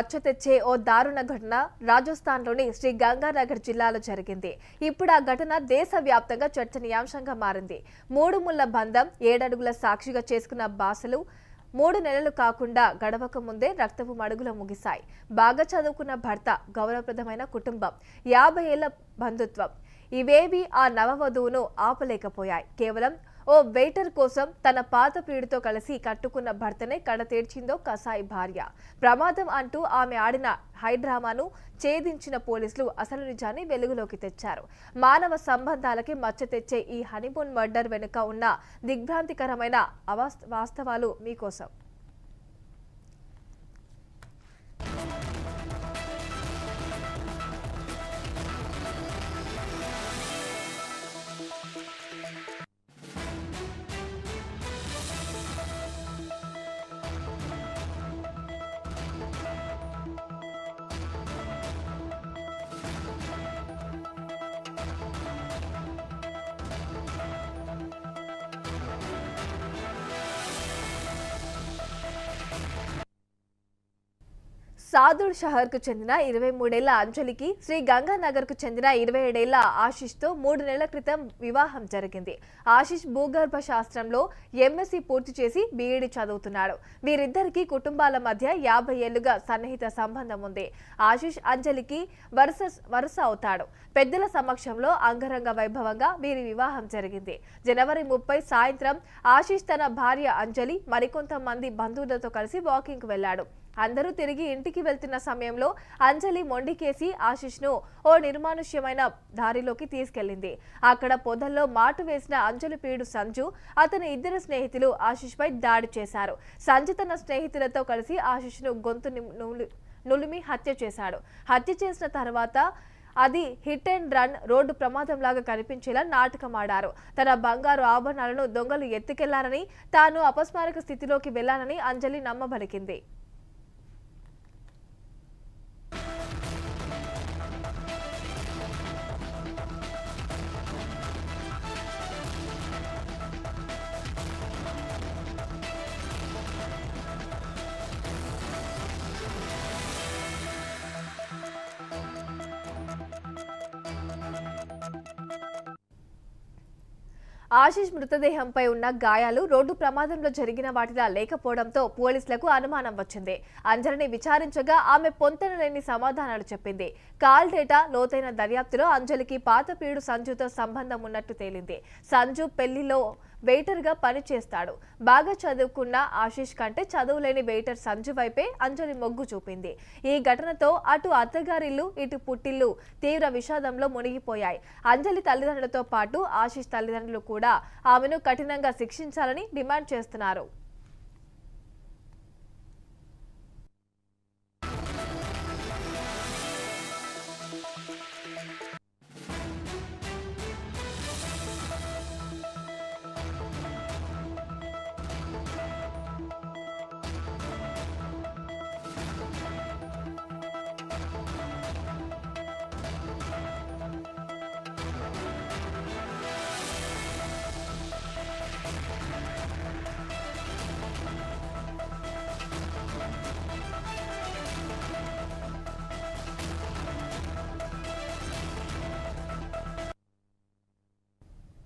అచ్చ తెచ్చే ఓ దారుణ ఘటన రాజస్థాన్లోని శ్రీ గంగానగర్ జిల్లాలో జరిగింది. ఇప్పుడు ఆ ఘటన దేశవ్యాప్తంగా చర్చనీయాంశంగా మారింది. మూడు ముళ్ళ బంధం ఏడడుగుల సాక్షిగా చేసుకున్న బాసలు మూడు నెలలు కాకుండా గడవక ముందే రక్తపు మడుగులు ముగిశాయి. బాగా చదువుకున్న భర్త గౌరవప్రదమైన కుటుంబం యాభై ఏళ్ళ బంధుత్వం. ఇవేవి ఆ నవవధువును ఆపలేకపోయాయి. కేవలం ఓ వెయిటర్ కోసం తన పాత ప్రియుడితో కలిసి కట్టుకున్న భర్తనే కడతీర్చిందో కసాయి భార్య. ప్రమాదం అంటూ ఆమె ఆడిన హైడ్రామాను ఛేదించిన పోలీసులు అసలు నిజాన్ని వెలుగులోకి తెచ్చారు. మానవ సంబంధాలకి మచ్చ తెచ్చే ఈ హనీమూన్ మర్డర్ వెనుక ఉన్న దిగ్భ్రాంతికరమైన అవాస్త- వాస్తవాలు మీకోసం. సాదుర్ షహర్కు చెందిన ఇరవై మూడేళ్ళ అంజలికి శ్రీ గంగానగర్కు చెందిన ఇరవై ఏడేళ్ళ ఆశిష్తో మూడు నెలల క్రితం వివాహం జరిగింది. ఆశిష్ భూగర్భ శాస్త్రంలో ఎంఎస్సీ పూర్తి చేసి బీఈడి చదువుతున్నాడు. వీరిద్దరికీ కుటుంబాల మధ్య యాభై ఏళ్ళుగా సన్నిహిత సంబంధం ఉంది. ఆశిష్ అంజలికి వరుస వరుస అవుతాడు. పెద్దల సమక్షంలో అంగరంగ వైభవంగా వీరి వివాహం జరిగింది. జనవరి ముప్పై సాయంత్రం ఆశిష్ తన భార్య అంజలి మరికొంతమంది బంధువులతో కలిసి వాకింగ్ వెళ్ళాడు అందరూ తిరిగి ఇంటికి వెళ్తున్న సమయంలో అంజలి మొండికేసి ఆశిష్ను ఓ నిర్మానుష్యమైన దారిలోకి తీసుకెళ్ళింది అక్కడ పొదల్లో మాటు వేసిన అంజలి పీడు సంజు అతని ఇద్దరు స్నేహితులు ఆశిష్పై దాడి చేశారు. సంజు తన స్నేహితులతో కలిసి ఆశిష్ను గొంతు నులి- నులిమి హత్య చేశాడు. హత్య చేసిన తర్వాత అది హిట్ అండ్ రన్ రోడ్డు ప్రమాదంలాగా కనిపించేలా నాటకమాడారు. తన బంగారు ఆభరణాలను దొంగలు ఎత్తుకెళ్ళారని తాను అపస్మారక స్థితిలోకి వెళ్ళానని అంజలి నమ్మబలికింది. ఆశీష్ మృతదేహంపై ఉన్న గాయాలు రోడ్డు ప్రమాదంలో జరిగిన వాటిలా లేకపోవడంతో పోలీసులకు అనుమానం వచ్చింది. అంజలిని విచారించగా ఆమె పొంతన లేని సమాధానాలు చెప్పింది. కాల్ డేటా లోతైన దర్యాప్తులో అంజలికి పాత పీడు సంజుతో సంబంధం ఉన్నట్టు తేలింది. సంజు పెళ్ళిలో వెయిటర్గా పనిచేస్తాడు. బాగా చదువుకున్న ఆశిష్ కంటే చదువులేని వెయిటర్ సంజు వైపే అంజలి మొగ్గు చూపింది. ఈ ఘటనతో అటు అత్తగారిల్లు ఇటు పుట్టిల్లు తీవ్ర విషాదంలో మునిగిపోయాయి. అంజలి తల్లిదండ్రులతో పాటు ఆశిష్ తల్లిదండ్రులు కూడా ఆమెను కఠినంగా శిక్షించాలని డిమాండ్ చేస్తున్నారు.